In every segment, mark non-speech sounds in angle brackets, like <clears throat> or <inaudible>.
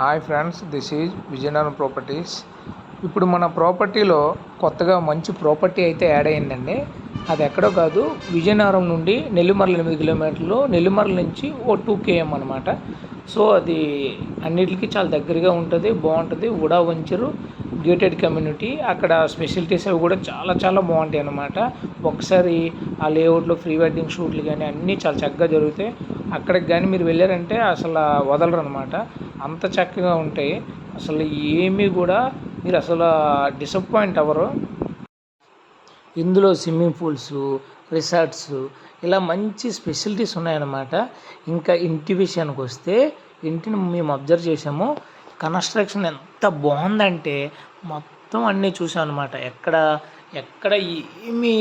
Hi friends this is Vizianagaram properties. ఇప్పుడు మన ప్రాపర్టీలో కొత్తగా మంచి ప్రాపర్టీ అయితే యాడ్ అయిందండి. అది ఎక్కడో కాదు విజయనగరం నుండి నెల్లిమర్ల ఎనిమిది కిలోమీటర్లు నెల్లిమర్ల నుంచి ఓ టూ కేఎం అనమాట సో అది అన్నిటికీ చాలా దగ్గరగా ఉంటుంది బాగుంటుంది. ఉడా వంచరు గేటెడ్ కమ్యూనిటీ అక్కడ స్పెషాలిటీస్ అవి కూడా చాలా చాలా బాగుంటాయి అన్నమాట. ఒకసారి ఆ లేఅవుట్లో ప్రీ వెడ్డింగ్ షూట్లు కానీ అన్నీ చాలా చక్కగా జరుగుతాయి. అక్కడికి కానీ మీరు వెళ్ళారంటే అసలు వదలరు అనమాట అంత చక్కగా ఉంటాయి అసలు ఏమీ కూడా మీరు అసలు డిసప్పాయింట్ అవ్వరు. ఇందులో స్విమ్మింగ్ పూల్స్ రిసార్ట్స్ ఇలా మంచి స్పెషలిటీస్ ఉన్నాయన్నమాట. ఇంకా ఇంటి విషయానికి వస్తే ఇంటిని మేము అబ్జర్వ్ చేసాము కన్స్ట్రక్షన్ ఎంత బాగుందంటే మొత్తం అన్నీ చూసాం అనమాట ఎక్కడ ఎక్కడ ఏమీ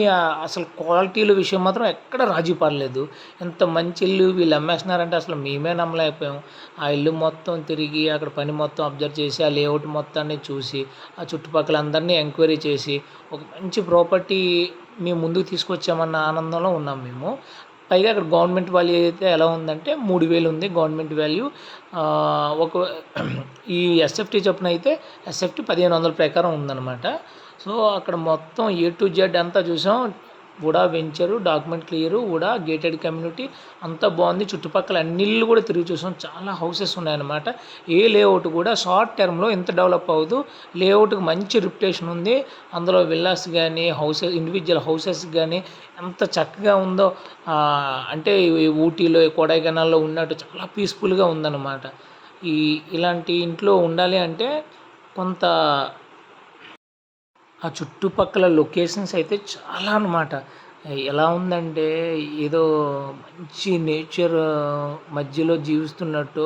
అసలు క్వాలిటీల విషయం మాత్రం ఎక్కడ రాజీ పడలేదు. ఎంత మంచి ఇల్లు వీళ్ళు అమ్మేస్తున్నారంటే అసలు మేమే నమ్మలేకపోయాం. ఆ ఇల్లు మొత్తం తిరిగి అక్కడ పని మొత్తం అబ్జర్వ్ చేసి ఆ లేఅవుట్ మొత్తాన్ని చూసి ఆ చుట్టుపక్కల అందరినీ ఎంక్వైరీ చేసి ఒక మంచి ప్రాపర్టీ మేము ముందుకు తీసుకొచ్చామన్న ఆనందంలో ఉన్నాం మేము. పైగా అక్కడ గవర్నమెంట్ వాల్యూ అయితే ఎలా ఉందంటే మూడు వేలు ఉంది గవర్నమెంట్ వాల్యూ. ఒక <clears throat> ఈ ఎస్ఎఫ్టీ చొప్పున అయితే ఎస్ఎఫ్టీ పదిహేను వందల ప్రకారం ఉందన్నమాట. సో అక్కడ మొత్తం ఏ టు జెడ్ అంతా చూసాం. UDA venture document clear UDA gated community అంతా బాగుంది. చుట్టుపక్కల అన్నిళ్ళు కూడా తిరిగి చూసాం. చాలా హౌసెస్ ఉన్నాయన్నమాట. ఏ లేఅవుట్ కూడా షార్ట్ టర్మ్లో ఇంత డెవలప్ అవ్వదు. లేఅవుట్కి మంచి రిప్యుటేషన్ ఉంది. అందులో విల్లాస్ కానీ హౌసెస్ ఇండివిజువల్ హౌసెస్ కానీ ఎంత చక్కగా ఉందో అంటే ఊటీలో కొడైకెనాల్లో ఉన్నట్టు చాలా పీస్ఫుల్గా ఉందన్నమాట. ఈ ఇలాంటి ఇంట్లో ఉండాలి అంటే కొంత ఆ చుట్టుపక్కల లొకేషన్స్ అయితే చాలా అనమాట ఎలా ఉందంటే ఏదో మంచి నేచర్ మధ్యలో జీవిస్తున్నట్టు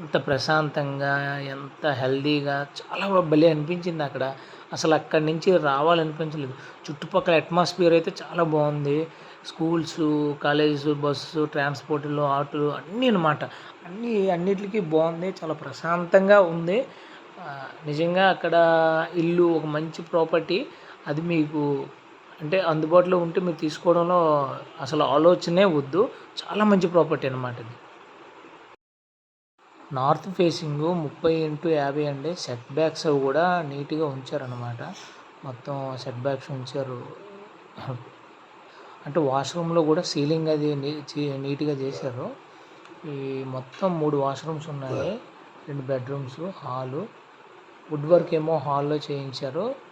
ఎంత ప్రశాంతంగా ఎంత హెల్దీగా చాలా భలే అనిపించింది అక్కడ. అసలు అక్కడి నుంచి రావాలనిపించలేదు. చుట్టుపక్కల అట్మాస్ఫియర్ అయితే చాలా బాగుంది. స్కూల్స్ కాలేజెస్ బస్సు ట్రాన్స్పోర్ట్లు ఆటోలు అన్నీ అనమాట అన్నీ అన్నిటికీ బాగుంది చాలా ప్రశాంతంగా ఉంది. నిజంగా అక్కడ ఇల్లు ఒక మంచి ప్రాపర్టీ అది మీకు అంటే అందుబాటులో ఉంటే మీరు తీసుకోవడంలో అసలు ఆలోచనే వద్దు. చాలా మంచి ప్రాపర్టీ అనమాట ఇది. నార్త్ ఫేసింగ్ ముప్పై ఇంటూ యాభై అండి. సెట్ బ్యాక్స్ అవి కూడా నీట్గా ఉంచారనమాట మొత్తం సెట్ బ్యాక్స్ ఉంచారు. అంటే వాష్రూమ్లో కూడా సీలింగ్ అది నీట్గా చేశారు. ఈ మొత్తం మూడు వాష్రూమ్స్ ఉన్నాయి. రెండు బెడ్రూమ్స్ హాలు వుడ్ వర్క్ ఏమో హాల్లో చేయించారు.